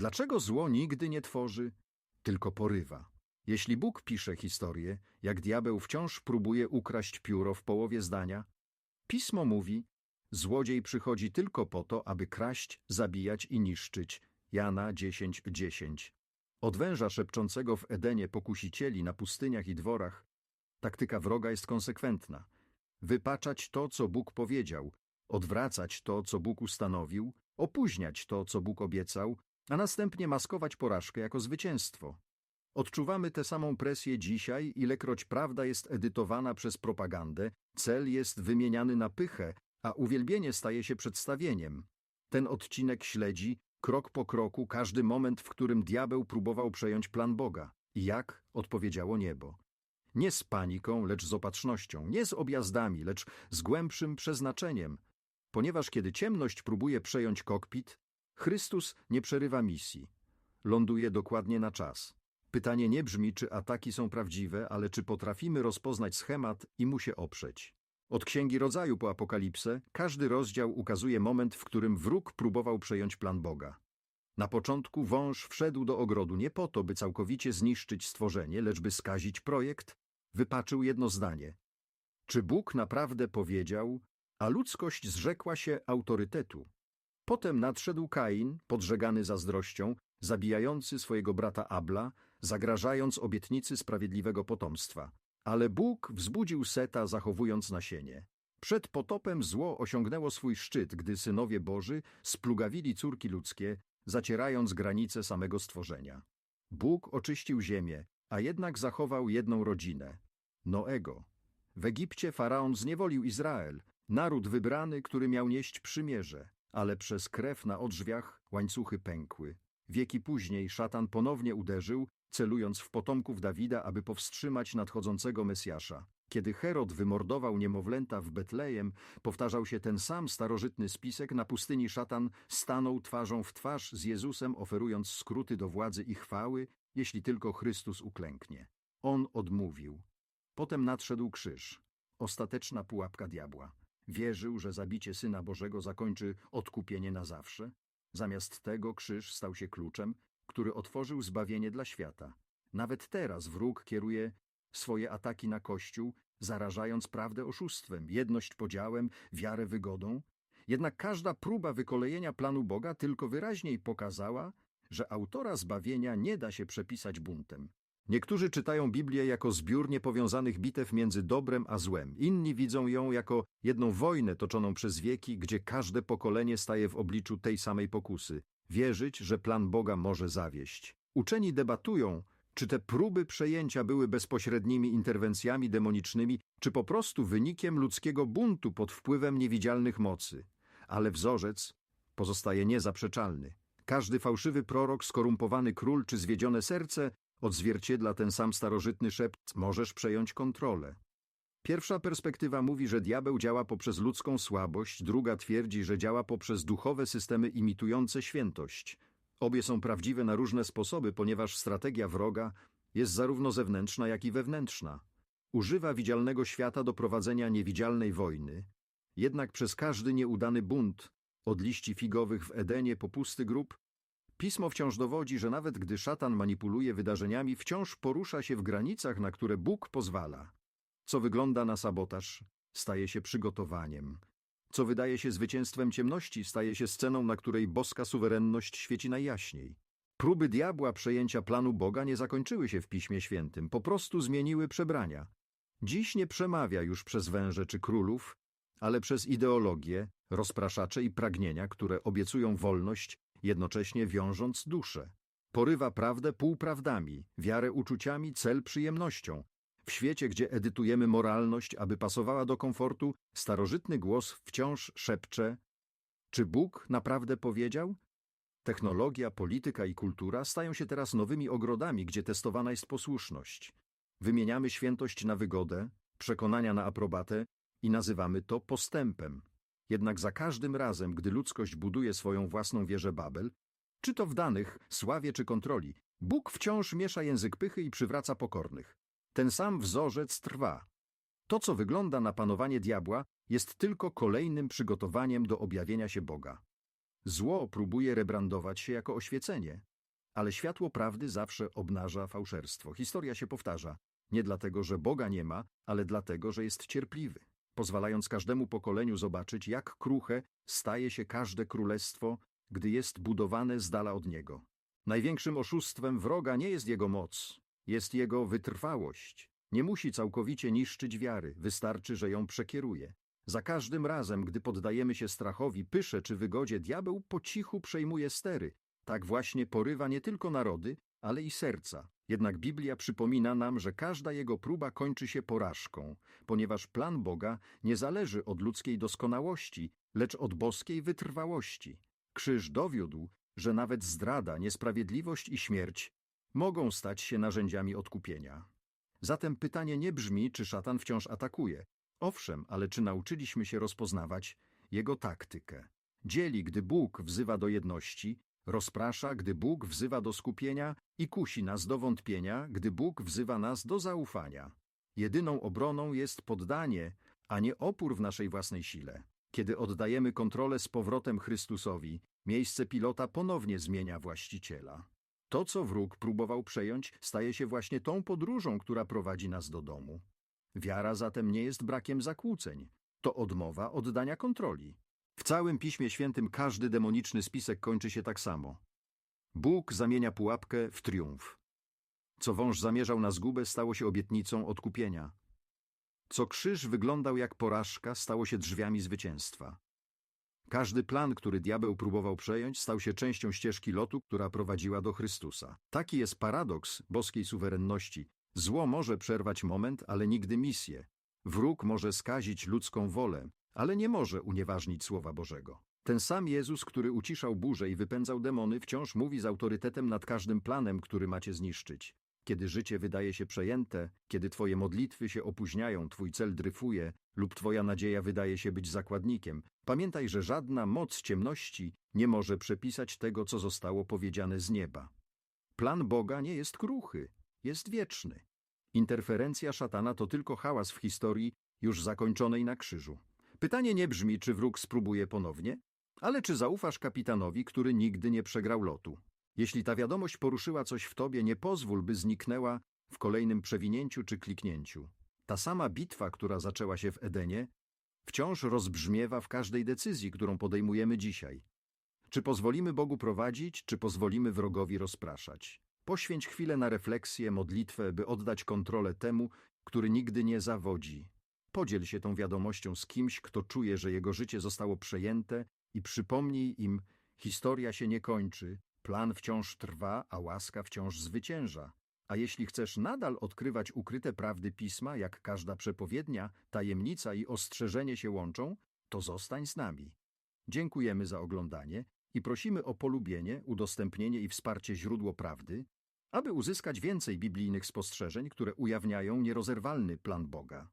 Dlaczego zło nigdy nie tworzy, tylko porywa? Jeśli Bóg pisze historię, jak diabeł wciąż próbuje ukraść pióro w połowie zdania, Pismo mówi, złodziej przychodzi tylko po to, aby kraść, zabijać i niszczyć. Jana 10:10. 10. Od węża szepczącego w Edenie pokusicieli na pustyniach i dworach, taktyka wroga jest konsekwentna. Wypaczać to, co Bóg powiedział, odwracać to, co Bóg ustanowił, opóźniać to, co Bóg obiecał, a następnie maskować porażkę jako zwycięstwo. Odczuwamy tę samą presję dzisiaj, ilekroć prawda jest edytowana przez propagandę, cel jest wymieniany na pychę, a uwielbienie staje się przedstawieniem. Ten odcinek śledzi, krok po kroku, każdy moment, w którym diabeł próbował przejąć plan Boga. Jak odpowiedziało niebo. Nie z paniką, lecz z opatrznością, nie z objazdami, lecz z głębszym przeznaczeniem. Ponieważ kiedy ciemność próbuje przejąć kokpit, Chrystus nie przerywa misji. Ląduje dokładnie na czas. Pytanie nie brzmi, czy ataki są prawdziwe, ale czy potrafimy rozpoznać schemat i mu się oprzeć. Od Księgi Rodzaju po Apokalipsę każdy rozdział ukazuje moment, w którym wróg próbował przejąć plan Boga. Na początku wąż wszedł do ogrodu nie po to, by całkowicie zniszczyć stworzenie, lecz by skazić projekt, wypaczył jedno zdanie. Czy Bóg naprawdę powiedział, a ludzkość zrzekła się autorytetu? Potem nadszedł Kain, podżegany zazdrością, zabijający swojego brata Abla, zagrażając obietnicy sprawiedliwego potomstwa. Ale Bóg wzbudził Seta, zachowując nasienie. Przed potopem zło osiągnęło swój szczyt, gdy synowie Boży splugawili córki ludzkie, zacierając granice samego stworzenia. Bóg oczyścił ziemię, a jednak zachował jedną rodzinę Noego. W Egipcie faraon zniewolił Izrael, naród wybrany, który miał nieść przymierze, ale przez krew na odrzwiach łańcuchy pękły. Wieki później szatan ponownie uderzył, celując w potomków Dawida, aby powstrzymać nadchodzącego Mesjasza. Kiedy Herod wymordował niemowlęta w Betlejem, powtarzał się ten sam starożytny spisek, na pustyni szatan stanął twarzą w twarz z Jezusem, oferując skróty do władzy i chwały, jeśli tylko Chrystus uklęknie. On odmówił. Potem nadszedł krzyż, ostateczna pułapka diabła. Wierzył, że zabicie Syna Bożego zakończy odkupienie na zawsze. Zamiast tego krzyż stał się kluczem, który otworzył zbawienie dla świata. Nawet teraz wróg kieruje swoje ataki na Kościół, zarażając prawdę oszustwem, jedność podziałem, wiarę wygodą. Jednak każda próba wykolejenia planu Boga tylko wyraźniej pokazała, że autora zbawienia nie da się przepisać buntem. Niektórzy czytają Biblię jako zbiór niepowiązanych bitew między dobrem a złem. Inni widzą ją jako jedną wojnę toczoną przez wieki, gdzie każde pokolenie staje w obliczu tej samej pokusy wierzyć, że plan Boga może zawieść. Uczeni debatują, czy te próby przejęcia były bezpośrednimi interwencjami demonicznymi, czy po prostu wynikiem ludzkiego buntu pod wpływem niewidzialnych mocy. Ale wzorzec pozostaje niezaprzeczalny. Każdy fałszywy prorok, skorumpowany król czy zwiedzione serce odzwierciedla ten sam starożytny szept możesz przejąć kontrolę. Pierwsza perspektywa mówi, że diabeł działa poprzez ludzką słabość, druga twierdzi, że działa poprzez duchowe systemy imitujące świętość. Obie są prawdziwe na różne sposoby, ponieważ strategia wroga jest zarówno zewnętrzna, jak i wewnętrzna. Używa widzialnego świata do prowadzenia niewidzialnej wojny. Jednak przez każdy nieudany bunt, od liści figowych w Edenie po pusty grób, Pismo wciąż dowodzi, że nawet gdy szatan manipuluje wydarzeniami, wciąż porusza się w granicach, na które Bóg pozwala. Co wygląda na sabotaż, staje się przygotowaniem. Co wydaje się zwycięstwem ciemności, staje się sceną, na której boska suwerenność świeci najjaśniej. Próby diabła przejęcia planu Boga nie zakończyły się w Piśmie Świętym, po prostu zmieniły przebrania. Dziś nie przemawia już przez węże czy królów, ale przez ideologie, rozpraszacze i pragnienia, które obiecują wolność, jednocześnie wiążąc duszę. Porywa prawdę półprawdami, wiarę uczuciami, cel przyjemnością, w świecie, gdzie edytujemy moralność, aby pasowała do komfortu, starożytny głos wciąż szepcze: Czy Bóg naprawdę powiedział? Technologia, polityka i kultura stają się teraz nowymi ogrodami, gdzie testowana jest posłuszność. Wymieniamy świętość na wygodę, przekonania na aprobatę i nazywamy to postępem. Jednak za każdym razem, gdy ludzkość buduje swoją własną wieżę Babel, czy to w danych, sławie czy kontroli, Bóg wciąż miesza język pychy i przywraca pokornych. Ten sam wzorzec trwa. To, co wygląda na panowanie diabła, jest tylko kolejnym przygotowaniem do objawienia się Boga. Zło próbuje rebrandować się jako oświecenie. Ale światło prawdy zawsze obnaża fałszerstwo. Historia się powtarza. Nie dlatego, że Boga nie ma, ale dlatego, że jest cierpliwy, pozwalając każdemu pokoleniu zobaczyć, jak kruche staje się każde królestwo, gdy jest budowane z dala od niego. Największym oszustwem wroga nie jest jego moc, jest jego wytrwałość. Nie musi całkowicie niszczyć wiary, wystarczy, że ją przekieruje. Za każdym razem, gdy poddajemy się strachowi, pysze czy wygodzie, diabeł po cichu przejmuje stery. Tak właśnie porywa nie tylko narody, ale i serca. Jednak Biblia przypomina nam, że każda jego próba kończy się porażką, ponieważ plan Boga nie zależy od ludzkiej doskonałości, lecz od boskiej wytrwałości. Krzyż dowiódł, że nawet zdrada, niesprawiedliwość i śmierć mogą stać się narzędziami odkupienia. Zatem pytanie nie brzmi, czy szatan wciąż atakuje. Owszem, ale czy nauczyliśmy się rozpoznawać jego taktykę? Dzieli, gdy Bóg wzywa do jedności, rozprasza, gdy Bóg wzywa do skupienia i kusi nas do wątpienia, gdy Bóg wzywa nas do zaufania. Jedyną obroną jest poddanie, a nie opór w naszej własnej sile. Kiedy oddajemy kontrolę z powrotem Chrystusowi, miejsce pilota ponownie zmienia właściciela. To, co wróg próbował przejąć, staje się właśnie tą podróżą, która prowadzi nas do domu. Wiara zatem nie jest brakiem zakłóceń, to odmowa oddania kontroli. W całym Piśmie Świętym każdy demoniczny spisek kończy się tak samo. Bóg zamienia pułapkę w triumf. Co wąż zamierzał na zgubę, stało się obietnicą odkupienia. Co krzyż wyglądał jak porażka, stało się drzwiami zwycięstwa. Każdy plan, który diabeł próbował przejąć, stał się częścią ścieżki lotu, która prowadziła do Chrystusa. Taki jest paradoks boskiej suwerenności. Zło może przerwać moment, ale nigdy misję. Wróg może skazić ludzką wolę, ale nie może unieważnić Słowa Bożego. Ten sam Jezus, który uciszał burzę i wypędzał demony, wciąż mówi z autorytetem nad każdym planem, który macie zniszczyć. Kiedy życie wydaje się przejęte, kiedy twoje modlitwy się opóźniają, twój cel dryfuje lub twoja nadzieja wydaje się być zakładnikiem, pamiętaj, że żadna moc ciemności nie może przepisać tego, co zostało powiedziane z nieba. Plan Boga nie jest kruchy, jest wieczny. Interferencja szatana to tylko hałas w historii już zakończonej na krzyżu. Pytanie nie brzmi, czy wróg spróbuje ponownie, ale czy zaufasz kapitanowi, który nigdy nie przegrał lotu. Jeśli ta wiadomość poruszyła coś w tobie, nie pozwól, by zniknęła w kolejnym przewinięciu czy kliknięciu. Ta sama bitwa, która zaczęła się w Edenie, wciąż rozbrzmiewa w każdej decyzji, którą podejmujemy dzisiaj. Czy pozwolimy Bogu prowadzić, czy pozwolimy wrogowi rozpraszać? Poświęć chwilę na refleksję, modlitwę, by oddać kontrolę temu, który nigdy nie zawodzi. Podziel się tą wiadomością z kimś, kto czuje, że jego życie zostało przejęte i przypomnij im, historia się nie kończy, plan wciąż trwa, a łaska wciąż zwycięża. A jeśli chcesz nadal odkrywać ukryte prawdy Pisma, jak każda przepowiednia, tajemnica i ostrzeżenie się łączą, to zostań z nami. Dziękujemy za oglądanie i prosimy o polubienie, udostępnienie i wsparcie źródło prawdy, aby uzyskać więcej biblijnych spostrzeżeń, które ujawniają nierozerwalny plan Boga.